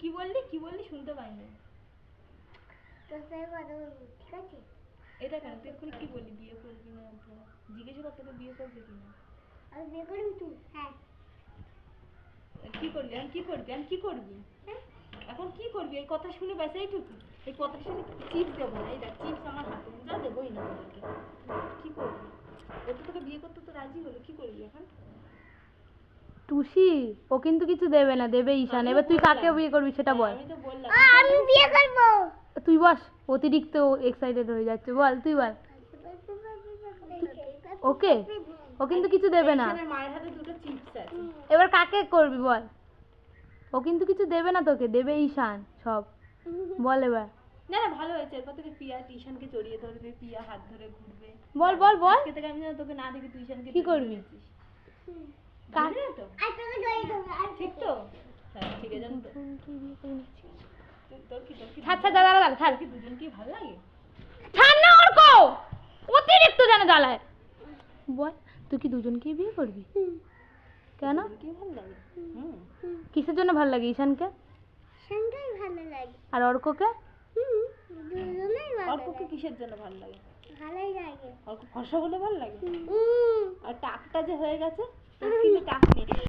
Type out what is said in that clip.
কি বললি? কি বললি? শুনতে পাইনি। করবি আমি কি করবি? এখন কি করবি? এখন কি করবি? এই কথা শুনে এই কথা শুনে চিপস দেবো না। এই দেখ চিপস আমার কি করবি? ও তো তোকে বিয়ে করতে তো রাজি হলো। কি করবি এখন? টুসি ও কিন্তু কিছু দেবে না দেবে ঈশান। এবার তুই কাকে বিয়ে করবি সেটা বল। আমি বিয়ে করব। তুই বস অতিরিক্ত এক্সাইটেড হয়ে যাচ্ছে। বল তুই বল। ওকে? ও কিন্তু কিছু দেবে না। ঈশানের মায়ের হাতে দুটো চিপস আছে। এবার কাকে করবি বল? ও কিন্তু কিছু দেবে না তোকে দেবে ঈশান সব। বল এবার। না না ভালো হয়েছে। এরপর থেকে পিয়া টিউশনকে জড়িয়ে ধরবে পিয়া হাত ধরে ঘুরবে। বল বল বল। আজকে থেকে আমি তোকে না দেখি টিউশনকে কি করবি? ঠিক তো? হ্যাঁ ঠিক আছে জানো তো। তোর- তোর কি তোর কি ছাড় ছাড় দাঁড়া দাঁড়া ছাড় তোর কি ভালো লাগে? ছাড় না অর্ক অতিরিক্ত জানে জ্বালায়। বল তুই কি দুজনকেই বিয়ে করবি? কেন? কি ভালো লাগে? হুম। কিসের জন্য ভালো লাগে ঈশানকে? ভালো লাগে। আর অর্ককে? হুম দুজনেই ভালো অল্পকে লাগে। কিসের জন্য ভালো লাগে? ভালোই লাগে। বলে ভালো লাগে? আর টাকটা যে হয়ে গেছে? 嗯。